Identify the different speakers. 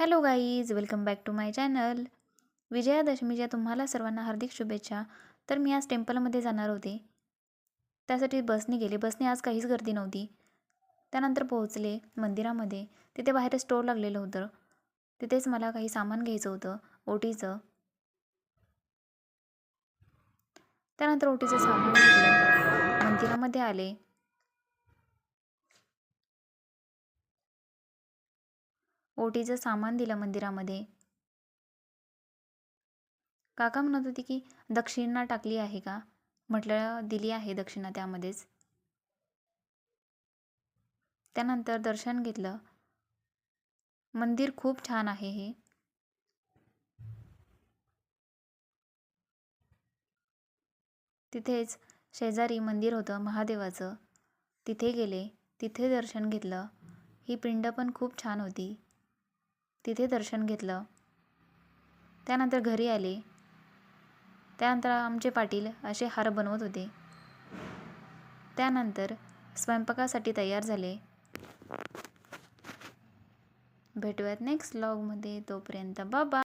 Speaker 1: Hello guys welcome back to my channel. विजयादशमीच्या तुम्हाला सर्वांना हार्दिक शुभेच्छा. तर मी आज टेम्पलमध्ये जाणार होते. त्यासाठी बसने गेले. बसने आज काहीच गर्दी नव्हती. त्यानंतर पोहोचले मंदिरामध्ये. तिथे बाहेर स्टोर लागलेलं होतं. तिथेच मला काही सामान घ्यायचं होतं. ओटीचं. त्यानंतर ओटीचं सामान घेतलं. मंदिरामध्ये आले. ओटीचं सामान दिलं मंदिरामध्ये. काका म्हणत होती की दक्षिणा टाकली आहे का? म्हटलं दिली आहे दक्षिणा त्यामध्येच. त्यानंतर दर्शन घेतलं. मंदिर खूप छान आहे हे. तिथेच शेजारी मंदिर होतं महादेवाचं. तिथे गेले तिथे दर्शन घेतलं. ही पिंड पण खूप छान होती. तिथे दर्शन घेतलं. त्यानंतर घरी आले. त्यानंतर आमचे पाटील असे हार बनवत होते. त्यानंतर स्वयंपाकासाठी तयार झाले. भेटूयात नेक्स्ट लॉगमध्ये तोपर्यंत बाबा